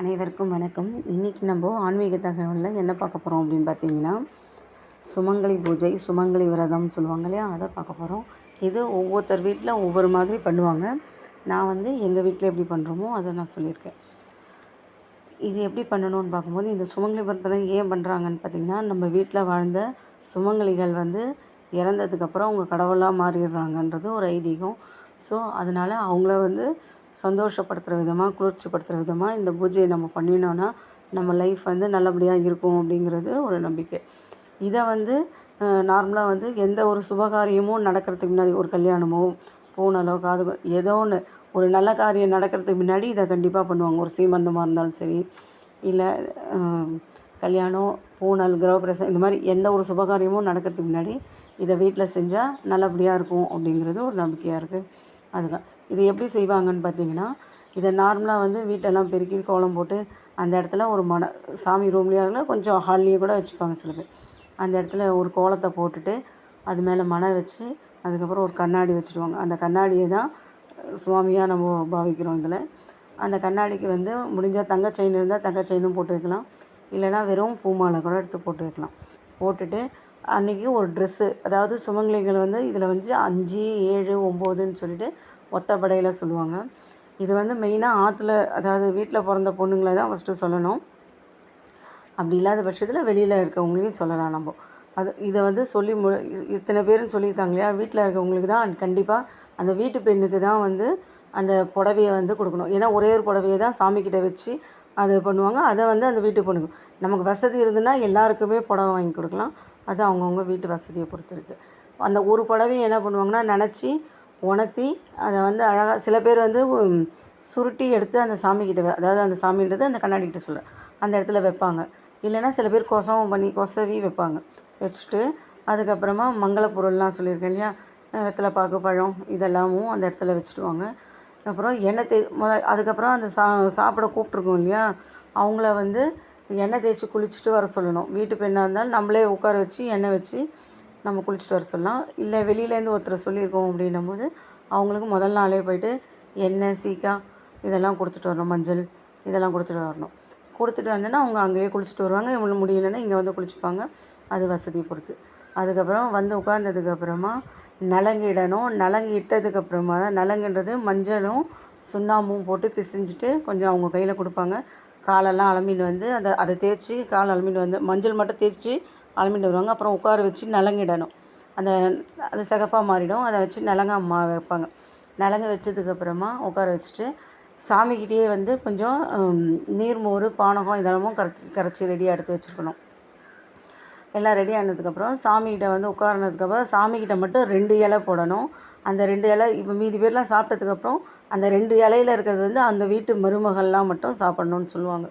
அனைவருக்கும் வணக்கம். இன்றைக்கி நம்ம ஆன்மீக தகவலில் என்ன பார்க்க போகிறோம் அப்படின்னு பார்த்தீங்கன்னா சுமங்கலி பூஜை சுமங்கலி விரதம்னு சொல்லுவாங்க இல்லையா? அதை பார்க்க போகிறோம் இது ஒவ்வொருத்தர் வீட்டில் ஒவ்வொரு மாதிரி பண்ணுவாங்க. நான் வந்து எங்கள் வீட்டில் எப்படி பண்ணுறோமோ அதை நான் சொல்லியிருக்கேன். இது எப்படி பண்ணணும்னு பார்க்கும்போது இந்த சுமங்கலி விரதம் ஏன் பண்ணுறாங்கன்னு பார்த்தீங்கன்னா நம்ம வீட்டில் வாழ்ந்த சுமங்கலிகள் வந்து இறந்ததுக்கப்புறம் அவங்க கடவுளாக மாறிடுறாங்கன்றது ஒரு ஐதீகம். ஸோ அதனால் அவங்கள வந்து சந்தோஷப்படுத்துகிற விதமாக குளிர்ச்சிப்படுத்துகிற விதமாக இந்த பூஜையை நம்ம பண்ணினோன்னா நம்ம லைஃப் வந்து நல்லபடியாக இருக்கும் அப்படிங்கிறது ஒரு நம்பிக்கை. இதை வந்து நார்மலாக வந்து எந்த ஒரு சுபகாரியமும் நடக்கிறதுக்கு முன்னாடி ஒரு கல்யாணமோ பூனலோ காது ஏதோ ஒன்று ஒரு நல்ல காரியம் நடக்கிறதுக்கு முன்னாடி இதை கண்டிப்பாக பண்ணுவாங்க. ஒரு சீமந்தமாக இருந்தாலும் சரி இல்லை கல்யாணம் பூனல் கிரகப்பிரசம் இந்த மாதிரி எந்த ஒரு சுபகாரியமும் நடக்கிறதுக்கு முன்னாடி இதை வீட்டில் செஞ்சால் நல்லபடியாக இருக்கும் அப்படிங்கிறது ஒரு நம்பிக்கையாக இருக்குது அதுதான். இது எப்படி செய்வாங்கன்னு பார்த்தீங்கன்னா இதை நார்மலாக வந்து வீட்டெல்லாம் பெருக்கி கோலம் போட்டு அந்த இடத்துல ஒரு மன சாமி ரூம்லேயே இருக்கலாம் கொஞ்சம் ஹால்லேயே கூட வச்சுப்பாங்க சில பேர். அந்த இடத்துல ஒரு கோலத்தை போட்டுட்டு அது மேலே மனை வச்சு அதுக்கப்புறம் ஒரு கண்ணாடி வச்சுடுவாங்க அந்த கண்ணாடியை தான் சுவாமியாக நம்ம பாவிக்கிறோம் இதில். அந்த கண்ணாடிக்கு வந்து முடிஞ்சால் தங்க செயின் இருந்தால் தங்க செயினும் போட்டு வைக்கலாம். இல்லைன்னா வெறும் பூமாலை கூட எடுத்து போட்டு வைக்கலாம். போட்டுட்டு அன்றைக்கி ஒரு ட்ரெஸ்ஸு அதாவது சுமங்கலிகள் வந்து இதில் வந்து அஞ்சு ஏழு ஒம்போதுன்னு சொல்லிட்டு ஒத்தப்படையில் சொல்லுவாங்க. இது வந்து மெயினாக ஆற்றுல அதாவது வீட்டில் பிறந்த பொண்ணுங்களை தான் ஃபஸ்ட்டு சொல்லணும். அப்படி இல்லாத பட்சத்தில் வெளியில் இருக்கவங்களையும் சொல்லலாம் நம்ம. அது இதை வந்து சொல்லி மு இத்தனை பேருன்னு சொல்லியிருக்காங்க இல்லையா? வீட்டில் இருக்கவங்களுக்கு தான் கண்டிப்பாக அந்த வீட்டு பெண்ணுக்கு தான் வந்து அந்த புடவையை வந்து கொடுக்கணும். ஏன்னா ஒரே ஒரு புடவைய தான் சாமிக்கிட்ட வச்சு அது பண்ணுவாங்க. அதை வந்து அந்த வீட்டு பொண்ணுக்கு நமக்கு வசதி இருந்துன்னா எல்லாருக்குமே புடவை வாங்கி கொடுக்கலாம். அது அவங்கவுங்க வீட்டு வசதியை பொறுத்து இருக்குது அந்த ஒரு புடவையை என்ன பண்ணுவாங்கன்னா நினச்சி உணர்த்தி அதை வந்து அழகாக சில பேர் வந்து சுருட்டி எடுத்து அந்த சாமிக்கிட்ட அதாவது அந்த சாமின்றது அந்த கண்ணாடிக்கிட்ட சொல்கிறேன் அந்த இடத்துல வைப்பாங்க. இல்லைன்னா சில பேர் கொசவம் பண்ணி கொசவி வைப்பாங்க. வச்சுட்டு அதுக்கப்புறமா மங்கள பொருள்லாம் சொல்லியிருக்கேன் இல்லையா? வெத்தலை பாக்கு பழம் இதெல்லாமும் அந்த இடத்துல வச்சுடுவாங்க. அப்புறம் எண்ணெய் தே முத அதுக்கப்புறம் அந்த சா சாப்பிட கூப்பிட்ருக்கோம் இல்லையா? அவங்கள வந்து எண்ணெய் தேய்ச்சி குளிச்சுட்டு வர சொல்லணும். வீட்டு பெண்ணாக இருந்தாலும் நம்மளே உட்கார வச்சு எண்ணெய் வச்சு நம்ம குளிச்சுட்டு வர சொல்லலாம். இல்லை வெளியிலேருந்து ஒருத்தர் சொல்லியிருக்கோம் அப்படின்னும் போது அவங்களுக்கு முதல் நாளே போயிட்டு எண்ணெய் சீக்கா இதெல்லாம் கொடுத்துட்டு வரணும். மஞ்சள் இதெல்லாம் கொடுத்துட்டு வரணும். கொடுத்துட்டு வந்தோன்னா அவங்க அங்கேயே குளிச்சுட்டு வருவாங்க. இவங்க முடியலைன்னா இங்கே வந்து குளிச்சுப்பாங்க. அது வசதியை பொறுத்து. அதுக்கப்புறம் வந்து உட்காந்ததுக்கப்புறமா நலங்கு இடணும். நலங்கு இட்டதுக்கப்புறமா தான் நலங்குன்றது மஞ்சளும் சுண்ணாம்பும் போட்டு பிசைஞ்சிட்டு கொஞ்சம் அவங்க கையில் கொடுப்பாங்க. காலெல்லாம் அலம்பிட்டு வந்து அதை அதை தேய்ச்சி கால் அலம்பிட்டு வந்து மஞ்சள் மட்டும் தேய்ச்சி அலம்பிட்டு வருவாங்க. அப்புறம் உட்கார வச்சு நலங்கிடணும். அந்த அது சிகப்பாக மாறிடும். அதை வச்சு நலங்கா மா வைப்பாங்க. நலங்கு வச்சதுக்கப்புறமா உட்கார வச்சுட்டு சாமிக்கிட்டேயே வந்து கொஞ்சம் நீர்மோர் பானகம் இதெல்லாமும் கரைச்சி கரைச்சி ரெடியாக எடுத்து வச்சுருக்கணும். எல்லாம் ரெடி ஆனதுக்கப்புறம் சாமிகிட்ட வந்து உட்காரனதுக்கப்புறம் சாமிக்கிட்ட மட்டும் ரெண்டு இலை போடணும். அந்த ரெண்டு இலை இப்போ மீதி பேர்லாம் சாப்பிட்டதுக்கப்புறம் அந்த ரெண்டு இலையில இருக்கிறது வந்து அந்த வீட்டு மருமகள்லாம் மட்டும் சாப்பிட்ணுன்னு சொல்லுவாங்க.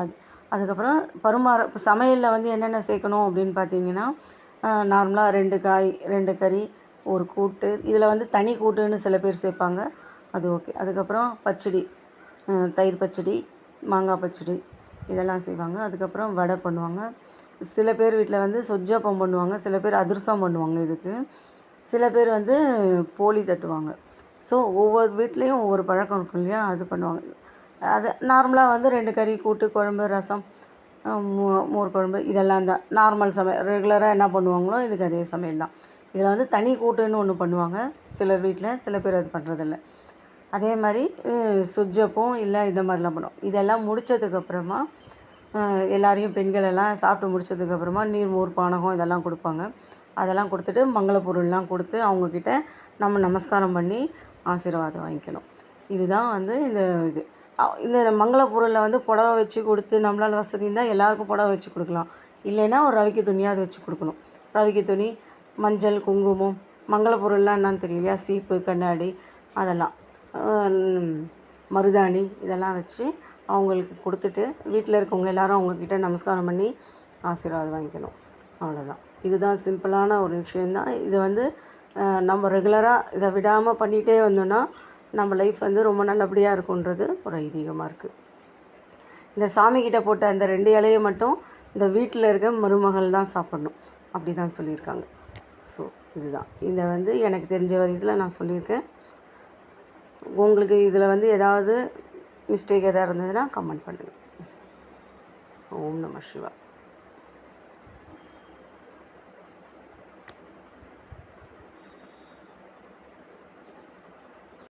அது அதுக்கப்புறம் பருமாற இப்போ சமையலில் வந்து என்னென்ன சேர்க்கணும் அப்படின்னு பார்த்தீங்கன்னா நார்மலாக ரெண்டு காய் ரெண்டு கறி ஒரு கூட்டு இதில் வந்து தனி கூட்டுன்னு சில பேர் சேர்ப்பாங்க. அது ஓகே. அதுக்கப்புறம் பச்சடி தயிர் பச்சடி மாங்காய் பச்சடி இதெல்லாம் செய்வாங்க. அதுக்கப்புறம் வடை பண்ணுவாங்க. சில பேர் வீட்டில் வந்து சொஜ்ஜாப்பம் பண்ணுவாங்க சில பேர் அதிரசம் பண்ணுவாங்க இதுக்கு. சில பேர் வந்து போலி தட்டுவாங்க. ஸோ ஒவ்வொரு வீட்லேயும் ஒவ்வொரு பழக்கம் இருக்கும் இல்லையா? அது பண்ணுவாங்க. அது நார்மலாக வந்து ரெண்டு கறி கூட்டு குழம்பு ரசம் மோர் குழம்பு இதெல்லாம் தான். நார்மல் சமையல் ரெகுலராக என்ன பண்ணுவாங்களோ இதுக்கு அதே சமையல் தான். இதில் வந்து தனி கூட்டுன்னு ஒன்று பண்ணுவாங்க. சிலர் வீட்டில் சில பேர் அது பண்ணுறதில்ல அதே மாதிரி அஹ் இல்லை இந்த மாதிரிலாம் பண்ணுவோம் இதெல்லாம் முடித்ததுக்கப்புறமா எல்லாரையும் பெண்கள் எல்லாம் சாப்பிட்டு முடிச்சதுக்கப்புறமா நீர் மோர் பானகம் இதெல்லாம் கொடுப்பாங்க. அதெல்லாம் கொடுத்துட்டு மங்கள பொருள்லாம் கொடுத்து அவங்கக்கிட்ட நம்ம நமஸ்காரம் பண்ணி ஆசீர்வாதம் வாங்கிக்கணும். இதுதான் வந்து இந்த இது. இந்த மங்கள பொருளில் வந்து புடவை வச்சு கொடுத்து நம்மளால் வசதி இருந்தால் எல்லாருக்கும் புடவை வச்சு கொடுக்கலாம். இல்லைன்னா ஒரு ரவிக்கை துணியாவது வச்சு கொடுக்கணும். ரவிக்கு துணி மஞ்சள் குங்குமம் மங்கள பொருள்லாம் என்னன்னு தெரியலையா? சீப்பு கண்ணாடி அதெல்லாம். மருதாணி இதெல்லாம் வச்சு அவங்களுக்கு கொடுத்துட்டு வீட்டில் இருக்கவங்க எல்லாரும் அவங்கக்கிட்ட நமஸ்காரம் பண்ணி ஆசீர்வாதம் வாங்கிக்கணும். அவ்வளோதான் இதுதான் சிம்பிளான ஒரு விஷயந்தான் இது வந்து நம்ம ரெகுலராக இதை விடாமல் பண்ணிகிட்டே வந்தோன்னா நம்ம லைஃப் வந்து ரொம்ப நல்லபடியாக இருக்குன்றது ஒரு ஐதீகமாக இருக்குது இந்த சாமிக்கிட்ட போட்ட அந்த ரெண்டு இலையை மட்டும் இந்த வீட்டில் இருக்க மருமகள் தான் சாப்பிடணும். அப்படி தான் சொல்லியிருக்காங்க. ஸோ இதுதான். இதை வந்து எனக்கு தெரிஞ்ச வரையத்தில் நான் சொல்லியிருக்கேன். உங்களுக்கு இதில் வந்து ஏதாவது மிஸ்டேக் எதாவது இருந்ததுன்னா கமெண்ட் பண்ணுங்கள் ஓம் நம சிவா